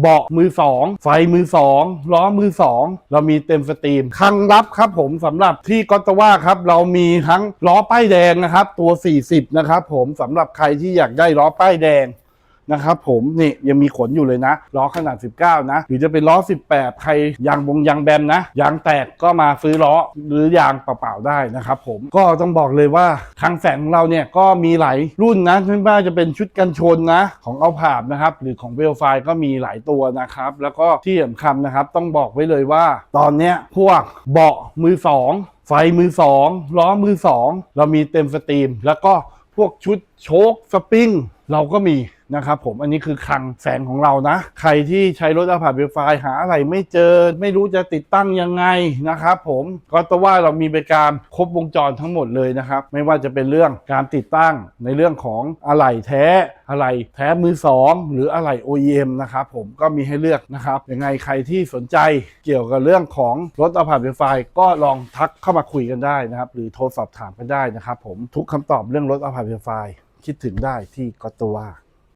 เบาะมือสองไฟมือสองล้อมือสองเรามีเต็มสตรีมคังลับครับผมสำหรับที่กอตว่าครับ เรามีทั้งล้อป้ายแดงนะครับ ตัว 40 นะครับผมสำหรับใครที่อยากได้ล้อป้ายแดง นะครับผมนี่ยังมีขนอยู่เลยนะล้อขนาด 19 นะ หรือจะเป็นล้อ 18 ใครยางบงยางแบนนะยางแตกก็มาซื้อล้อหรือยางเปล่าๆได้นะครับผมก็ต้องบอกเลยว่าทางแสงของเราเนี่ยก็มีหลายรุ่นนะไม่ว่าจะเป็นชุดกันชนนะของเอาผาบนะครับหรือของเวลไฟก็มีหลายตัวนะครับ แล้วก็ที่สำคัญนะครับต้องบอกไว้เลยว่า ตอนเนี้ยพวกเบาะมือสองไฟมือสองล้อมือสองเรามีเต็มสตรีม แล้วก็พวกชุดโชคสปริงเราก็มี นะครับผมอันนี้คือคลังแสงของเรานะ ใครที่ใช้รถอาผ่าเบลไฟหาอะไรไม่เจอ ไม่รู้จะติดตั้งยังไงนะครับผมก็ตัวว่าเรามีบริการครบวงจรทั้งหมดเลยนะครับ ไม่ว่าจะเป็นเรื่องการติดตั้งในเรื่องของอะไหล่แท้อะไหล่แท้มือสองหรืออะไหล่ OEM นะครับผมก็มีให้เลือกนะครับยังไงใครที่สนใจเกี่ยวกับเรื่องของรถอาผ่าเบลไฟก็ลองทักเข้ามาคุยกันได้นะครับ หรือโทรสอบถามกันได้นะครับผมทุกคำตอบเรื่องรถอาผ่าเบลไฟคิดถึงได้ที่กอตว่า